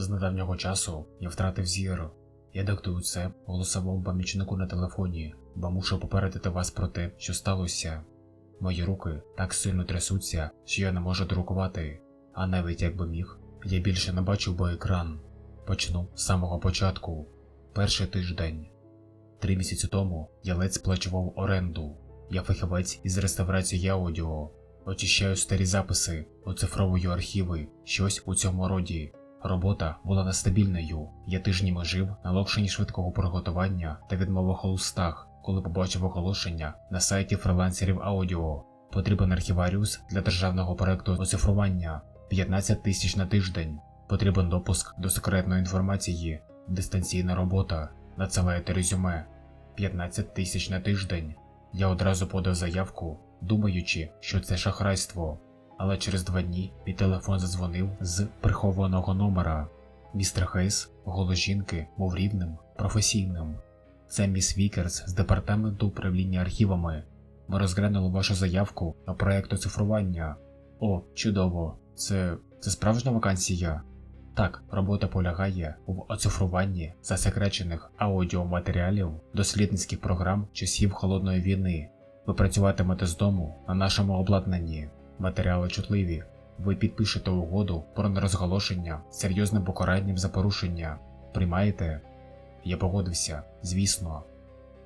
З недавнього часу я втратив зір. Я диктую це голосовому помічнику на телефоні, бо мушу попередити вас про те, що сталося. Мої руки так сильно трясуться, що я не можу друкувати, а навіть якби міг, я більше не бачив би екран. Почну з самого початку. Перший тиждень. Три місяці тому я ледь сплачував оренду. Я фахівець із реставрації аудіо. Очищаю старі записи, оцифровую архіви, щось у цьому роді. Робота була нестабільною. Я тижнями жив на локшині швидкого приготування та відмовах у листах, коли побачив оголошення на сайті фрилансерів аудіо. Потрібен архіваріус для державного проекту оцифрування 15 тисяч на тиждень. Потрібен допуск до секретної інформації, дистанційна робота. Надсилаєте резюме 15 тисяч на тиждень. Я одразу подав заявку, думаючи, що це шахрайство. Але через два дні мій телефон задзвонив з прихованого номера. Містер Хейс, голос жінки, був рівним, професійним. Це міс Вікерс з департаменту управління архівами. Ми розглянули вашу заявку на проєкт оцифрування. О, чудово! Це. це справжня вакансія? Так, робота полягає в оцифруванні засекречених аудіоматеріалів дослідницьких програм часів холодної війни. Ви працюватимете з дому на нашому обладнанні. Матеріали чутливі. Ви підпишете угоду про нерозголошення серйозним покаранням за порушення. Приймаєте? Я погодився, звісно.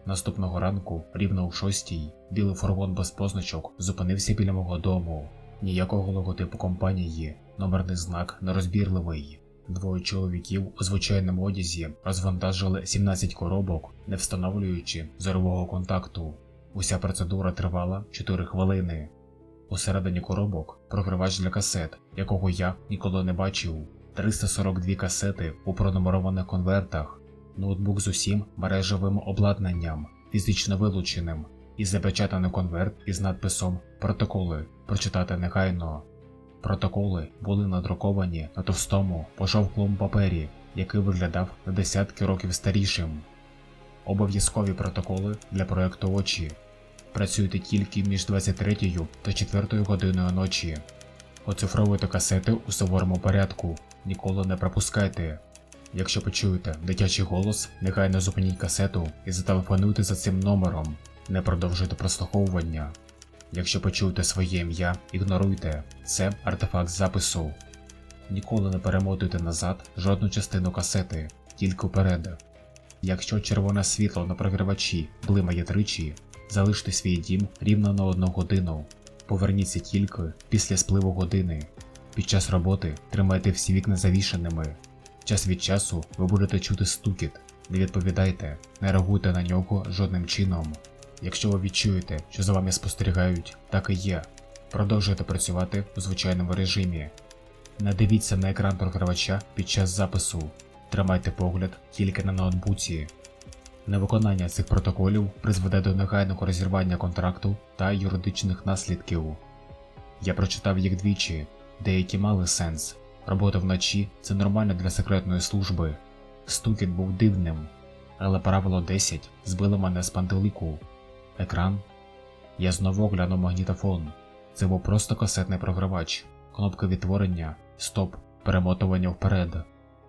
Наступного ранку, рівно о шостій, білий фургон без позначок зупинився біля мого дому. Ніякого логотипу компанії, номерний знак нерозбірливий. Двоє чоловіків у звичайному одязі розвантажили 17 коробок, не встановлюючи зорового контакту. Уся процедура тривала 4 хвилини. Усередині коробок програвач для касет, якого я ніколи не бачив, 342 касети у пронумерованих конвертах, ноутбук з усім мережевим обладнанням, фізично вилученим, і запечатаний конверт із надписом Протоколи прочитати негайно. Протоколи були надруковані на товстому пожовклому папері, який виглядав на десятки років старішим. Обов'язкові протоколи для проекту очі. Працюйте тільки між 23 та 4 годиною ночі. Оцифровуйте касети у суворому порядку, ніколи не пропускайте. Якщо почуєте дитячий голос, негайно зупиніть касету і зателефонуйте за цим номером. Не продовжуйте прослуховування. Якщо почуєте своє ім'я, ігноруйте це артефакт запису. Ніколи не перемотуйте назад жодну частину касети, тільки вперед. Якщо червоне світло на програвачі блимає тричі, залиште свій дім рівно на одну годину. Поверніться тільки після спливу години. Під час роботи тримайте всі вікна завішеними. Час від часу ви будете чути стукіт. Не відповідайте, не реагуйте на нього жодним чином. Якщо ви відчуєте, що за вами спостерігають, так і є. Продовжуйте працювати у звичайному режимі. Не дивіться на екран програвача під час запису. Тримайте погляд тільки на ноутбуці. Невиконання цих протоколів призведе до негайного розірвання контракту та юридичних наслідків. Я прочитав їх двічі, деякі мали сенс. Робота вночі це нормально для секретної служби. Стукіт був дивним, але правило 10 збило мене з пантелику. Екран. Я знову оглянув магнітофон. Це був просто касетний програвач, кнопка відтворення, стоп, перемотування вперед,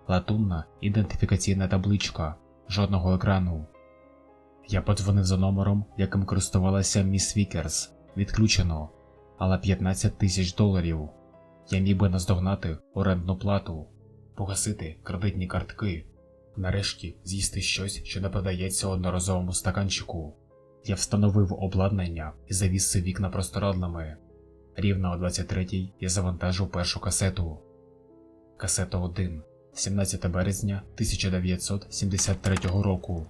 латунна ідентифікаційна табличка, жодного екрану. Я подзвонив за номером, яким користувалася міс Вікерс. Відключено, але 15 тисяч доларів. Я міг би наздогнати орендну плату, погасити кредитні картки, нарешті з'їсти щось, що не подається одноразовому стаканчику. Я встановив обладнання і завісив вікна простирадлами. Рівно о 23-й я завантажив першу касету. Касета 1. 17 березня 1973 року.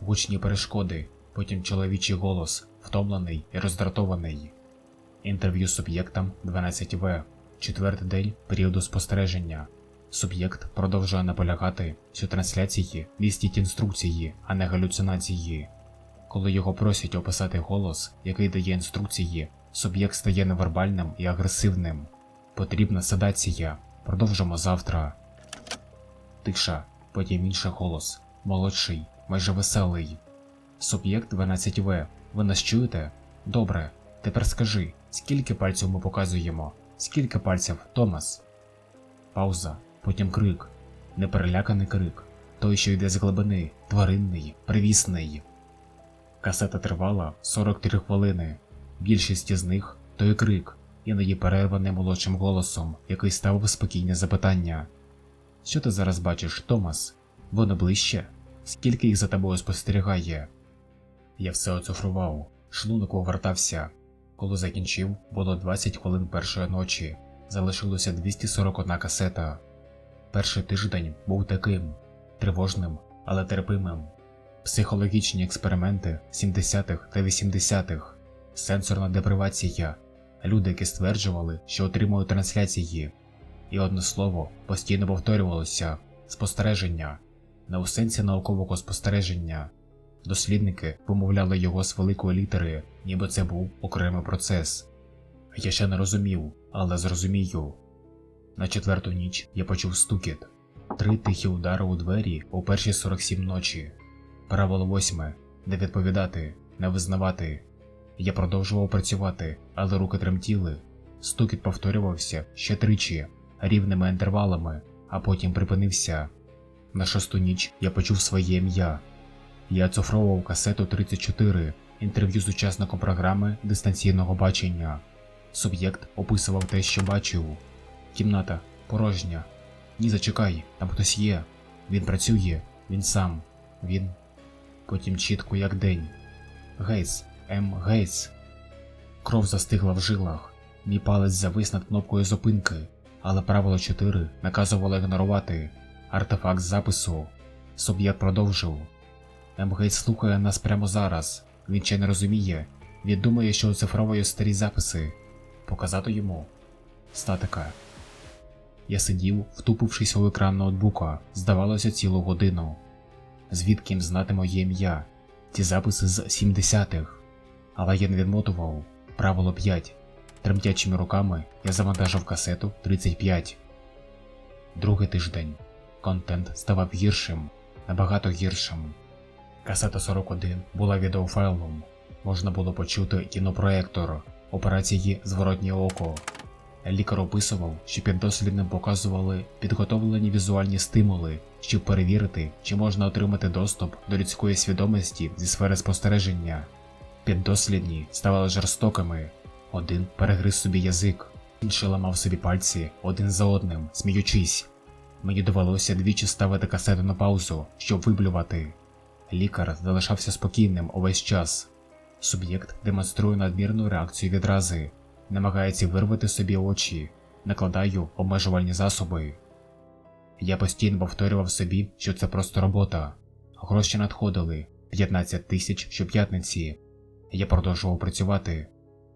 Гучні перешкоди, потім чоловічий голос, втомлений і роздратований. Інтерв'ю з суб'єктом 12В. Четвертий день періоду спостереження. Суб'єкт продовжує наполягати, що трансляції містять інструкції, а не галюцинації. Коли його просять описати голос, який дає інструкції, суб'єкт стає невербальним і агресивним. Потрібна седація. Продовжимо завтра. Тиша, потім інший голос. Молодший, майже веселий. Суб'єкт 12В. Ви нас чуєте? Добре. Тепер скажи, скільки пальців ми показуємо? Скільки пальців, Томас? Пауза, потім крик. непереляканий крик, той, що йде з глибини, тваринний, привісний. Касета тривала 43 хвилини. Більшість із них той крик, іноді перерваний молодшим голосом, який ставив спокійне запитання. Що ти зараз бачиш, Томас? Воно ближче? Скільки їх за тобою спостерігає? Я все оцифрував, шлунок повертався. Коли закінчив, було 20 хвилин першої ночі, залишилося 241 касета. Перший тиждень був таким тривожним, але терпимим. Психологічні експерименти 70-х та 80-х, сенсорна депривація, люди, які стверджували, що отримують трансляції, і одне слово постійно повторювалося спостереження, не у сенсі наукового спостереження. Дослідники вимовляли його з великої літери, ніби це був окремий процес. Я ще не розумів, але зрозумію. На четверту ніч я почув стукіт, три тихі удари у двері у перші 47 ночі. Правило восьме не відповідати, не визнавати. Я продовжував працювати, але руки тремтіли. Стукіт повторювався ще тричі, рівними інтервалами, а потім припинився. На шосту ніч я почув своє ім'я. Я оцифровував касету 34, інтерв'ю з учасником програми дистанційного бачення. Суб'єкт описував те, що бачив. Кімната порожня. Ні, зачекай, там хтось є. Він працює, він сам, він. Потім чітко, як день. Гейтс, М. Гейтс. Кров застигла в жилах. Мій палець завис над кнопкою зупинки, але правило 4 наказувало ігнорувати. Артефакт запису. Суб'єкт продовжив. М. Слухає нас прямо зараз. Він ще не розуміє. Він думає, що оцифровує старі записи. Показати йому. Статика. Я сидів, втупившись у екран ноутбука, здавалося, цілу годину. Звідки їм знати моє ім'я? Ці записи з 70-х. Але я не відмотував. Правило 5. Тремтячими руками я завантажив касету 35. Другий тиждень. Контент ставав гіршим, набагато гіршим. Касета 41 була відеофайлом. Можна було почути кінопроектор, операції Зворотнє око. Лікар описував, що піддослідним показували підготовлені візуальні стимули, щоб перевірити, чи можна отримати доступ до людської свідомості зі сфери спостереження. Піддослідні ставали жорстокими. Один перегриз собі язик, інший ламав собі пальці один за одним, сміючись. Мені довелося двічі ставити касету на паузу, щоб виблювати. Лікар залишався спокійним увесь час. Суб'єкт демонструє надмірну реакцію відрази, намагається вирвати собі очі, накладаю обмежувальні засоби. Я постійно повторював собі, що це просто робота. Гроші надходили 15 тисяч щоп'ятниці. Я продовжував працювати.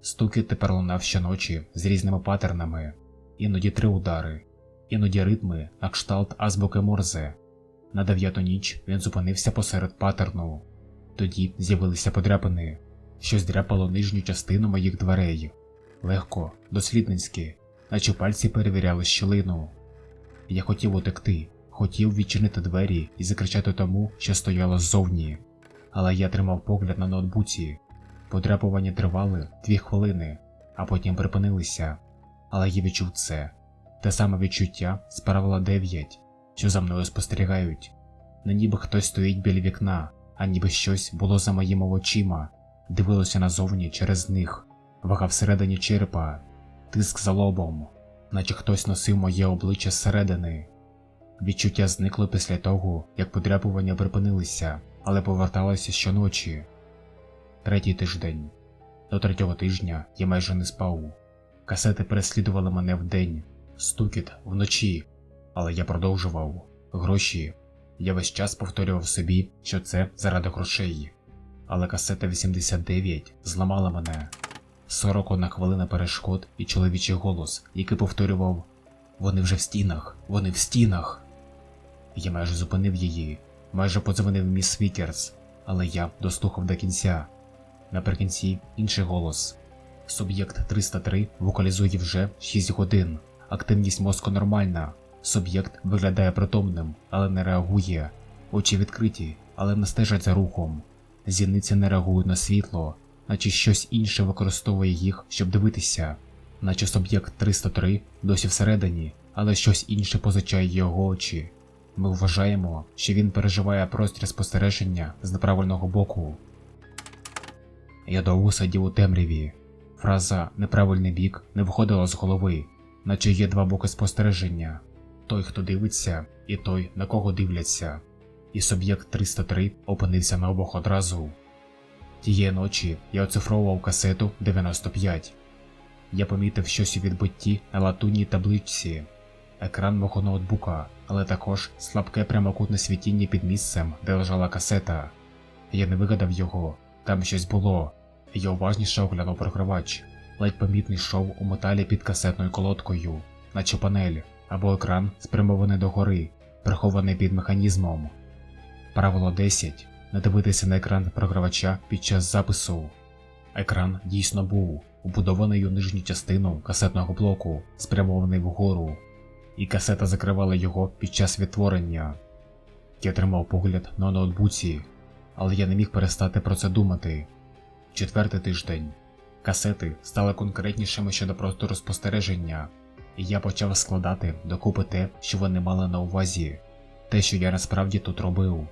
Стукіт тепер лунав щоночі з різними паттернами, іноді три удари, іноді ритми на кшталт азбуки Морзе. На дев'яту ніч він зупинився посеред паттерну. Тоді з'явилися подряпини, що здряпало нижню частину моїх дверей. Легко, дослідницьки, наче пальці перевіряли щілину. Я хотів утекти, хотів відчинити двері і закричати тому, що стояло ззовні, але я тримав погляд на ноутбуці. Подряпування тривали дві хвилини, а потім припинилися. Але я відчув це те саме відчуття з правила 9, що за мною спостерігають. Не ніби хтось стоїть біля вікна, а ніби щось було за моїми очима, дивилося назовні через них, вага всередині черепа, тиск за лобом, наче хтось носив моє обличчя зсередини. Відчуття зникло після того, як подряпування припинилися, але поверталося щоночі. Третій тиждень. До третього тижня я майже не спав. Касети переслідували мене вдень, стукіт вночі, але я продовжував гроші. Я весь час повторював собі, що це заради грошей. Але касета 89 зламала мене. 41 хвилина перешкод і чоловічий голос, який повторював Вони вже в стінах, вони в стінах. Я майже зупинив її, майже подзвонив міс Вікерс, але я дослухав до кінця. Наприкінці інший голос. Суб'єкт 303 вокалізує вже 6 годин. Активність мозку нормальна. Суб'єкт виглядає притомним, але не реагує. Очі відкриті, але не стежать за рухом. Зіниці не реагують на світло, наче щось інше використовує їх, щоб дивитися, наче суб'єкт 303 досі всередині, але щось інше позичає його очі. Ми вважаємо, що він переживає простір спостереження з неправильного боку. Я довго сидів у темряві. Фраза неправильний бік не виходила з голови, наче є два боки спостереження той, хто дивиться, і той, на кого дивляться. І суб'єкт 303 опинився на обох одразу. Тієї ночі я оцифровував касету 95. Я помітив щось у відбитті на латунній табличці, екран мого ноутбука, але також слабке прямокутне світіння під місцем, де лежала касета. Я не вигадав його, там щось було. Я уважніше оглянув програвач, ледь помітний шов у металі під касетною колодкою, наче панель або екран спрямований догори, прихований під механізмом. Правило 10. Не дивитися на екран програвача під час запису. Екран дійсно був убудований у нижню частину касетного блоку, спрямований вгору, і касета закривала його під час відтворення. Я тримав погляд на ноутбуці, але я не міг перестати про це думати. Четвертий тиждень. Касети стали конкретнішими щодо простору спостереження, і я почав складати докупи те, що вони мали на увазі, те, що я насправді тут робив.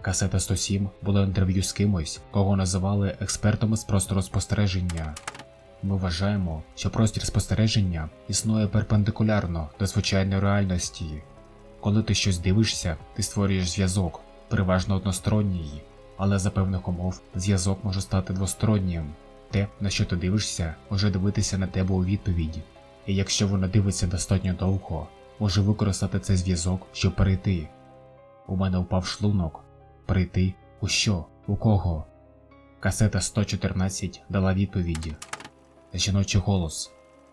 Касета 107 було інтерв'ю з кимось, кого називали експертом з простору спостереження. Ми вважаємо, що простір спостереження існує перпендикулярно до звичайної реальності. Коли ти щось дивишся, ти створюєш зв'язок, переважно односторонній, але за певних умов зв'язок може стати двостороннім. Те, на що ти дивишся, може дивитися на тебе у відповідь, і якщо воно дивиться достатньо довго, може використати цей зв'язок, щоб перейти. У мене впав шлунок. Прийти у що? У кого? Касета 114 дала відповідь. Жіночий голос.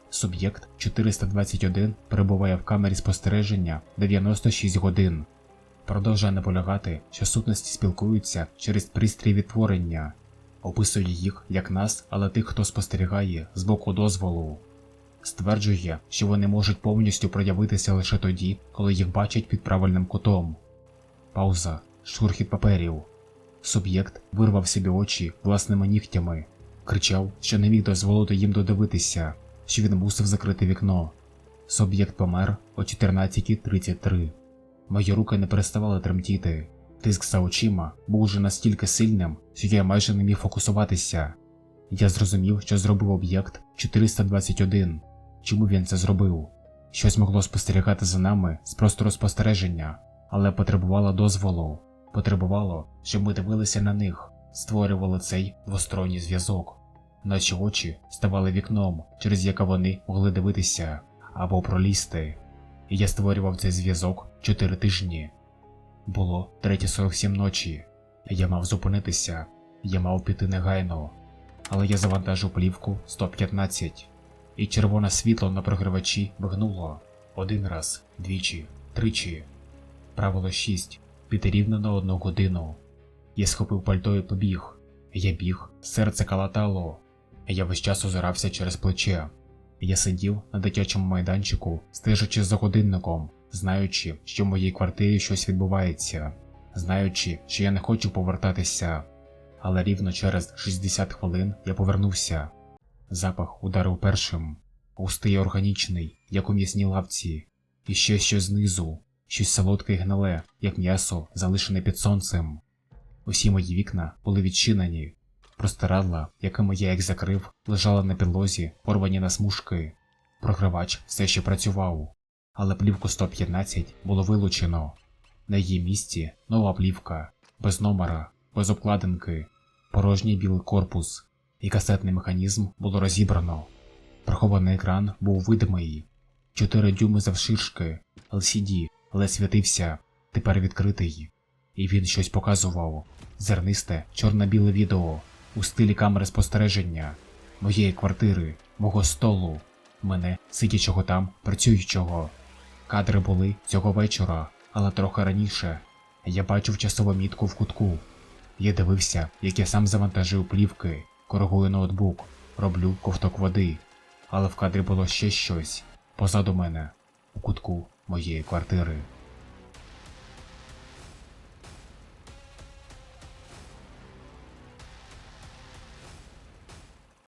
Суб'єкт 421 перебуває в камері спостереження 96 годин. Продовжує наполягати, що сутності спілкуються через пристрій відтворення, описує їх як нас, але тих, хто спостерігає з боку дозволу. Стверджує, що вони можуть повністю проявитися лише тоді, коли їх бачать під правильним кутом. Пауза. Шурхіт паперів. Суб'єкт вирвав собі очі власними нігтями, кричав, що не міг дозволити їм додивитися, що він мусив закрити вікно. Суб'єкт помер о 14.33. Мої руки не переставали тремтіти. Тиск за очима був уже настільки сильним, що я майже не міг фокусуватися. Я зрозумів, що зробив об'єкт 421. Чому він це зробив? Щось могло спостерігати за нами з простору спостереження, але потребувало дозволу, потребувало, щоб ми дивилися на них, створювали цей двосторонній зв'язок. Наші очі ставали вікном, через яке вони могли дивитися або пролізти. Я створював цей зв'язок 4 тижні. Було 3.47 ночі. Я мав зупинитися, я мав піти негайно, але я завантажив плівку 115, і червоне світло на програвачі вигнуло один раз, двічі, тричі. Правило 6. Піти рівно на одну годину. Я схопив пальто і побіг. Я біг, серце калатало. Я весь час озирався через плече. Я сидів на дитячому майданчику, стежачи за годинником, знаючи, що в моїй квартирі щось відбувається, знаючи, що я не хочу повертатися. Але рівно через 60 хвилин я повернувся. Запах ударив першим, густий органічний, як у м'ясній лавці, і ще щось знизу, щось солодке і гниле, як м'ясо, залишене під сонцем. Усі мої вікна були відчинені. Простирадла, якими я їх закрив, лежала на підлозі, порвані на смужки. Програвач все ще працював, але плівку 115 було вилучено. На її місці нова плівка, без номера, без обкладинки, порожній білий корпус, і касетний механізм було розібрано. Прихований екран був видимий. Чотири дюйми завширшки, LCD, але світився, тепер відкритий. І він щось показував зернисте, чорно-біле відео у стилі камери спостереження, моєї квартири, мого столу, мене, сидячого там, працюючого. Кадри були цього вечора, але трохи раніше. Я бачив часову мітку в кутку. Я дивився, як я сам завантажив плівки, коригую ноутбук, роблю ковток води. Але в кадрі було ще щось позаду мене, у кутку моєї квартири.